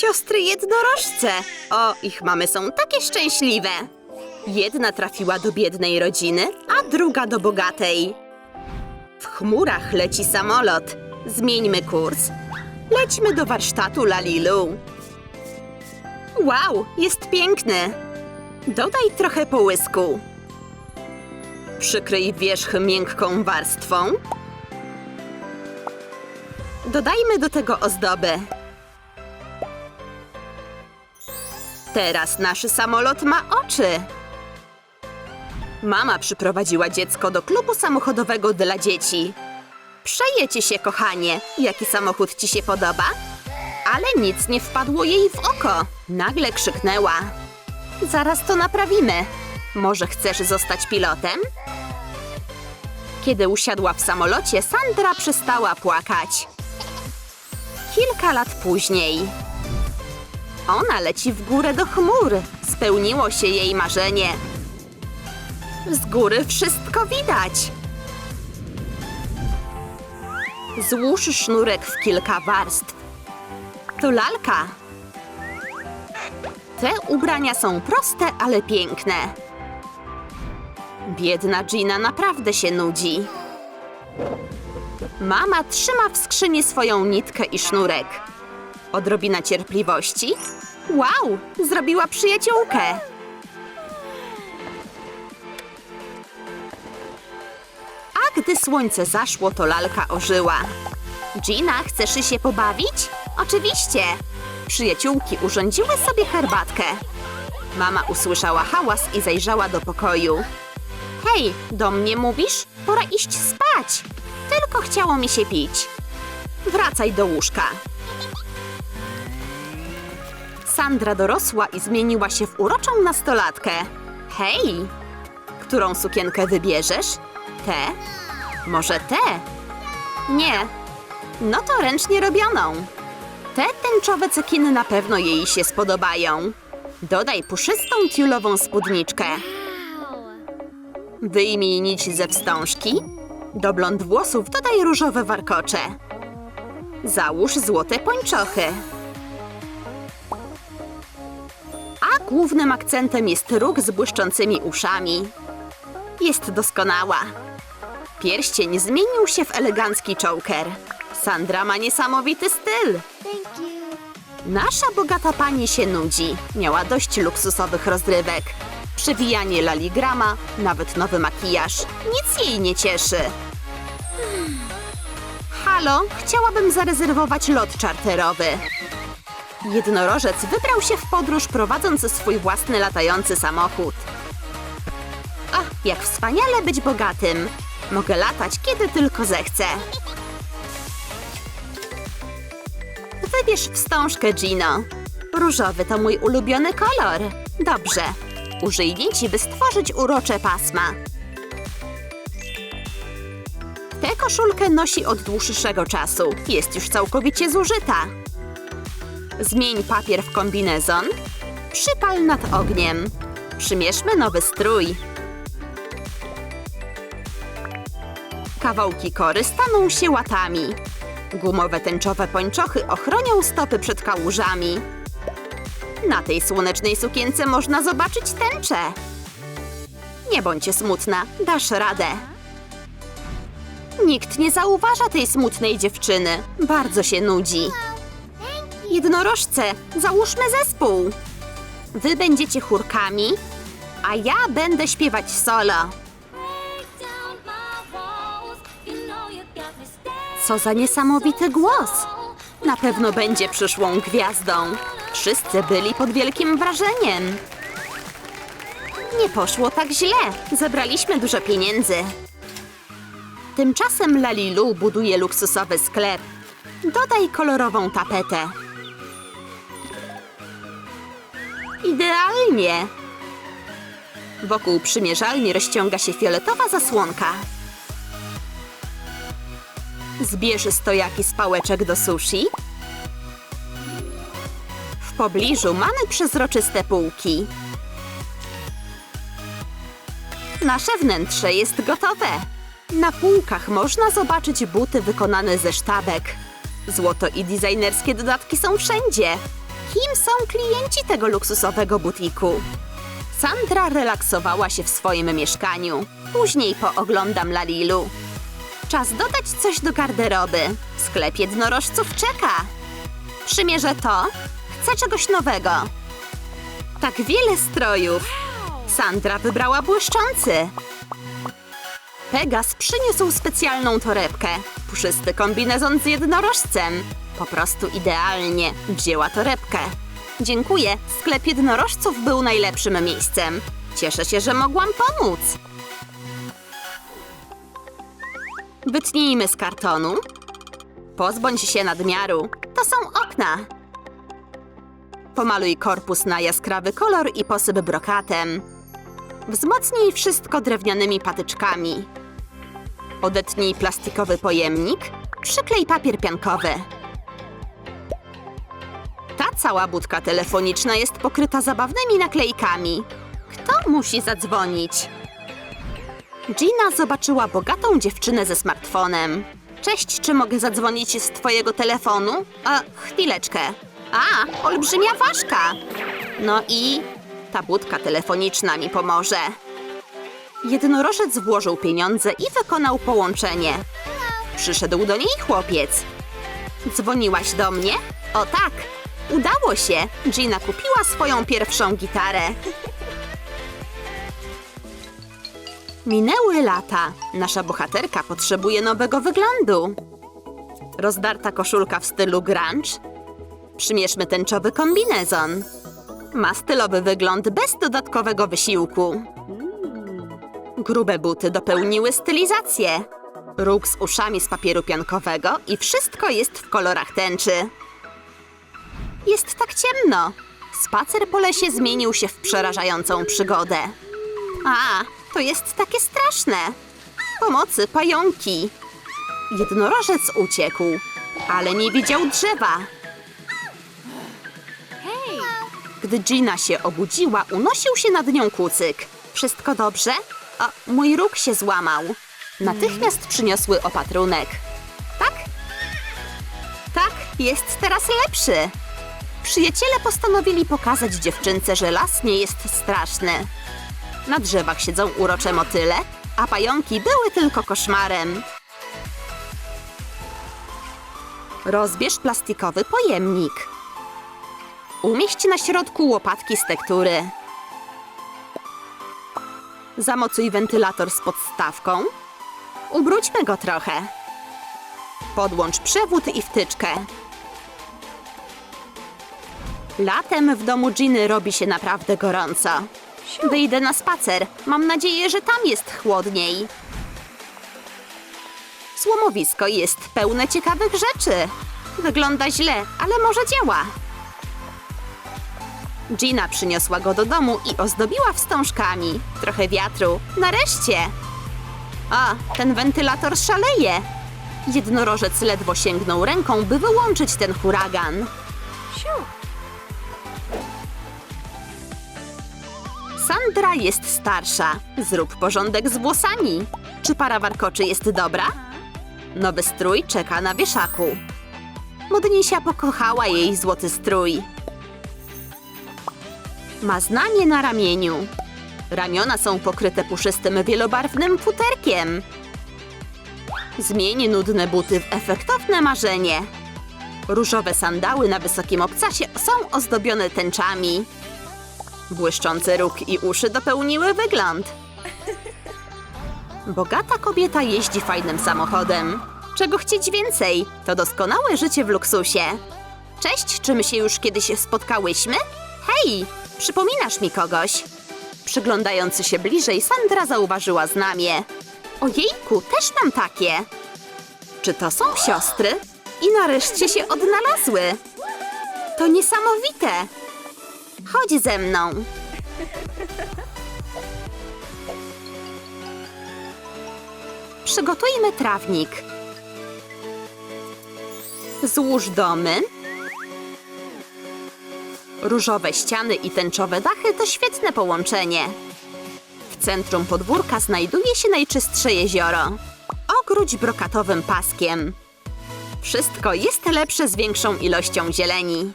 Siostry jednorożce! O, ich mamy są takie szczęśliwe! Jedna trafiła do biednej rodziny, a druga do bogatej. W chmurach leci samolot. Zmieńmy kurs. Lećmy do warsztatu Lalilu. Wow, jest piękny. Dodaj trochę połysku. Przykryj wierzch miękką warstwą. Dodajmy do tego ozdoby. Teraz nasz samolot ma oczy. Mama przyprowadziła dziecko do klubu samochodowego dla dzieci. Przejedzie się, kochanie. Jaki samochód ci się podoba? Ale nic nie wpadło jej w oko. Nagle krzyknęła. Zaraz to naprawimy. Może chcesz zostać pilotem? Kiedy usiadła w samolocie, Sandra przestała płakać. Kilka lat później. Ona leci w górę do chmur. Spełniło się jej marzenie. Z góry wszystko widać. Złóż sznurek w kilka warstw. To lalka. Te ubrania są proste, ale piękne. Biedna Gina naprawdę się nudzi. Mama trzyma w skrzyni swoją nitkę i sznurek. Odrobina cierpliwości. Wow, zrobiła przyjaciółkę. A gdy słońce zaszło, to lalka ożyła. Gina, chcesz się pobawić? Oczywiście. Przyjaciółki urządziły sobie herbatkę. Mama usłyszała hałas i zajrzała do pokoju. Hej, do mnie mówisz? Pora iść spać. Tylko chciało mi się pić. Wracaj do łóżka. Sandra dorosła i zmieniła się w uroczą nastolatkę. Hej! Którą sukienkę wybierzesz? Tę? Może tę? Nie. No to ręcznie robioną. Te tęczowe cekiny na pewno jej się spodobają. Dodaj puszystą tiulową spódniczkę. Wyjmij nić ze wstążki. Do blond włosów dodaj różowe warkocze. Załóż złote pończochy. Głównym akcentem jest róg z błyszczącymi uszami. Jest doskonała. Pierścień zmienił się w elegancki choker. Sandra ma niesamowity styl. Nasza bogata pani się nudzi. Miała dość luksusowych rozrywek. Przewijanie laligrama, nawet nowy makijaż. Nic jej nie cieszy. Halo, chciałabym zarezerwować lot czarterowy. Jednorożec wybrał się w podróż prowadząc swój własny latający samochód. Ach, jak wspaniale być bogatym. Mogę latać, kiedy tylko zechcę. Wybierz wstążkę, Gino. Różowy to mój ulubiony kolor. Dobrze. Użyj nici, by stworzyć urocze pasma. Tę koszulkę nosi od dłuższego czasu. Jest już całkowicie zużyta. Zmień papier w kombinezon. Przypal nad ogniem. Przymierzmy nowy strój. Kawałki kory staną się łatami. Gumowe tęczowe pończochy ochronią stopy przed kałużami. Na tej słonecznej sukience można zobaczyć tęczę. Nie bądź smutna, dasz radę. Nikt nie zauważa tej smutnej dziewczyny. Bardzo się nudzi. Jednorożce, załóżmy zespół. Wy będziecie chórkami, a ja będę śpiewać solo. Co za niesamowity głos! Na pewno będzie przyszłą gwiazdą. Wszyscy byli pod wielkim wrażeniem. Nie poszło tak źle. Zebraliśmy dużo pieniędzy. Tymczasem Lalilu buduje luksusowy sklep. Dodaj kolorową tapetę. Idealnie! Wokół przymierzalni rozciąga się fioletowa zasłonka. Zbierz stojaki z pałeczek do sushi. W pobliżu mamy przezroczyste półki. Nasze wnętrze jest gotowe. Na półkach można zobaczyć buty wykonane ze sztabek. Złoto i designerskie dodatki są wszędzie. Kim są klienci tego luksusowego butiku? Sandra relaksowała się w swoim mieszkaniu. Później pooglądam Lalilu. Czas dodać coś do garderoby. Sklep jednorożców czeka. Przymierzę to. Chcę czegoś nowego. Tak wiele strojów. Sandra wybrała błyszczący. Pegas przyniósł specjalną torebkę. Puszysty kombinezon z jednorożcem. Po prostu idealnie. Wzięła torebkę. Dziękuję. Sklep jednorożców był najlepszym miejscem. Cieszę się, że mogłam pomóc. Wytnijmy z kartonu. Pozbądź się nadmiaru. To są okna. Pomaluj korpus na jaskrawy kolor i posyp brokatem. Wzmocnij wszystko drewnianymi patyczkami. Odetnij plastikowy pojemnik. Przyklej papier piankowy. Ta cała budka telefoniczna jest pokryta zabawnymi naklejkami. Kto musi zadzwonić? Gina zobaczyła bogatą dziewczynę ze smartfonem. Cześć, czy mogę zadzwonić z twojego telefonu? A, chwileczkę. A, olbrzymia ważka. No i ta budka telefoniczna mi pomoże. Jednorożec włożył pieniądze i wykonał połączenie. Przyszedł do niej chłopiec. Dzwoniłaś do mnie? O tak, udało się. Gina kupiła swoją pierwszą gitarę. Minęły lata. Nasza bohaterka potrzebuje nowego wyglądu. Rozdarta koszulka w stylu grunge. Przymierzmy tęczowy kombinezon. Ma stylowy wygląd bez dodatkowego wysiłku. Grube buty dopełniły stylizację. Róg z uszami z papieru piankowego i wszystko jest w kolorach tęczy. Jest tak ciemno. Spacer po lesie zmienił się w przerażającą przygodę. A, to jest takie straszne. Pomocy, pająki. Jednorożec uciekł, ale nie widział drzewa. Gdy Gina się obudziła, unosił się nad nią kucyk. Wszystko dobrze? O, mój róg się złamał. Natychmiast przyniosły opatrunek. Tak? Tak, jest teraz lepszy. Przyjaciele postanowili pokazać dziewczynce, że las nie jest straszny. Na drzewach siedzą urocze motyle, a pająki były tylko koszmarem. Rozbierz plastikowy pojemnik. Umieść na środku łopatki z tektury. Zamocuj wentylator z podstawką. Ubróćmy go trochę. Podłącz przewód i wtyczkę. Latem w domu Giny robi się naprawdę gorąco. Wyjdę na spacer. Mam nadzieję, że tam jest chłodniej. Słomowisko jest pełne ciekawych rzeczy. Wygląda źle, ale może działa. Gina przyniosła go do domu i ozdobiła wstążkami. Trochę wiatru. Nareszcie! A, ten wentylator szaleje. Jednorożec ledwo sięgnął ręką, by wyłączyć ten huragan. Sandra jest starsza. Zrób porządek z włosami. Czy para warkoczy jest dobra? Nowy strój czeka na wieszaku. Modnisia pokochała jej złoty strój. Ma znanie na ramieniu. Ramiona są pokryte puszystym wielobarwnym futerkiem. Zmień nudne buty w efektowne marzenie. Różowe sandały na wysokim obcasie są ozdobione tęczami. Błyszczący róg i uszy dopełniły wygląd. Bogata kobieta jeździ fajnym samochodem. Czego chcieć więcej? To doskonałe życie w luksusie. Cześć, czy my się już kiedyś spotkałyśmy? Hej, przypominasz mi kogoś? Przyglądając się bliżej, Sandra zauważyła znamie. Ojejku, też mam takie. Czy to są siostry? I nareszcie się odnalazły. To niesamowite. Chodź ze mną. Przygotujmy trawnik. Złóż domy. Różowe ściany i tęczowe dachy to świetne połączenie. W centrum podwórka znajduje się najczystsze jezioro. Ogródź brokatowym paskiem. Wszystko jest lepsze z większą ilością zieleni.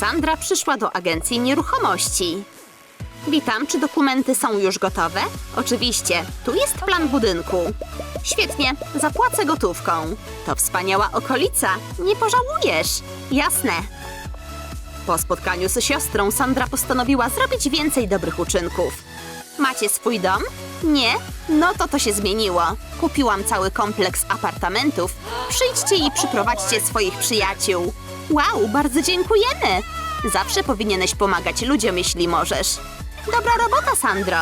Sandra przyszła do agencji nieruchomości. Witam, czy dokumenty są już gotowe? Oczywiście, tu jest plan budynku. Świetnie, zapłacę gotówką. To wspaniała okolica, nie pożałujesz. Jasne. Po spotkaniu z siostrą Sandra postanowiła zrobić więcej dobrych uczynków. Macie swój dom? Nie? No to to się zmieniło. Kupiłam cały kompleks apartamentów. Przyjdźcie i przyprowadźcie swoich przyjaciół. Wow, bardzo dziękujemy! Zawsze powinieneś pomagać ludziom, jeśli możesz. Dobra robota, Sandro.